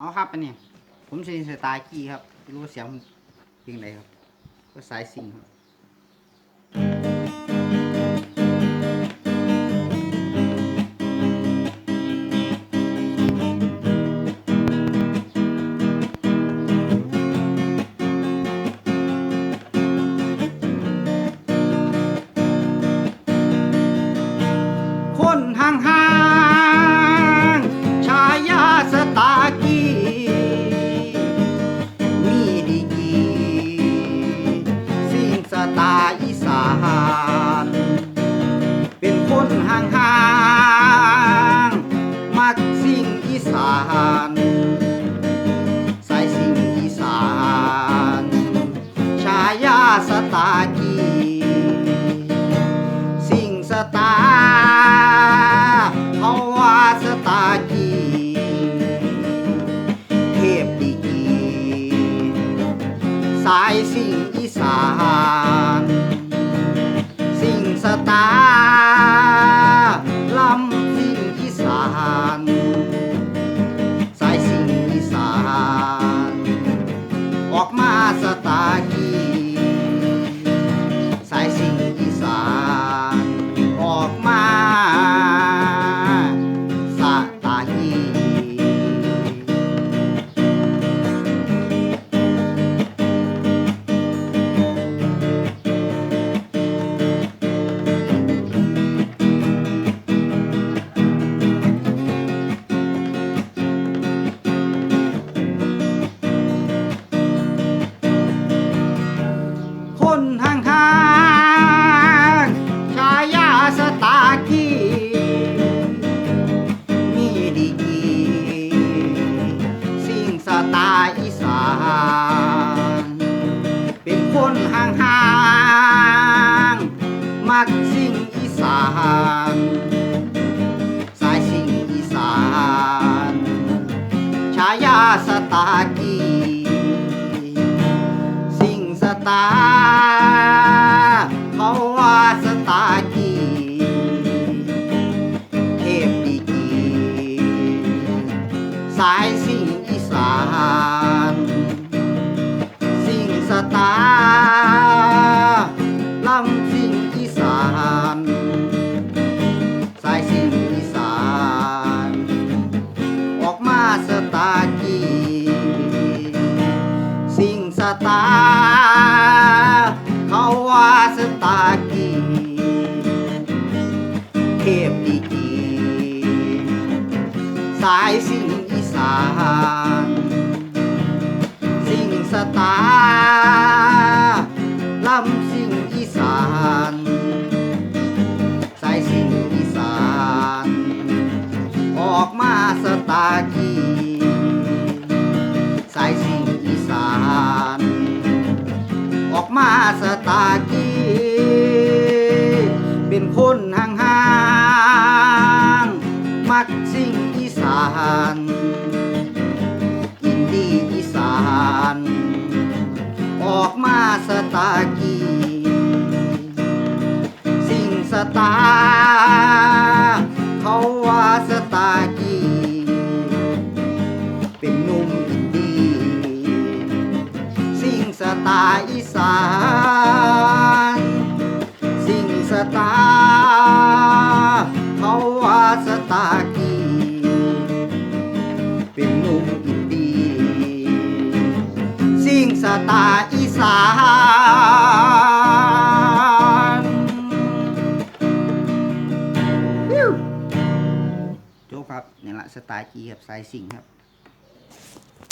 เอาครับอันนี้ผมใช้สไตล์กี้ครับรู้เสียงเพลงไหนครับ ก็สายสิงครับ สิ่งอีสาน สิ่งสตาลำสิ่งอีสาน สายสิ่งอีสาน ออกมาสตากีสายสิ่ง ตาอีสาน เป็นคนห่างห่างๆมักสิ่งอีสาน สายสิ่งอีสาน ชายาสตาร์ ตา เขาว่าสตากีเทพดีกีสายสิ่งอีสานสิ่งสตาลำสิ่งอีสานสายสิ่งอีสาน ออกมาสตากี สตากีเป็นคนห่างห่างมักสิ่งอีสานอินดีอีสาน ออกมาสตากี สิ่งสตา ตล์เขาว่าสตล์กีเป็นหนุ่มอินดีสิ่งสตล์อีสานโจกครับนี่ละสตล์กีครับสายสิ่งครับ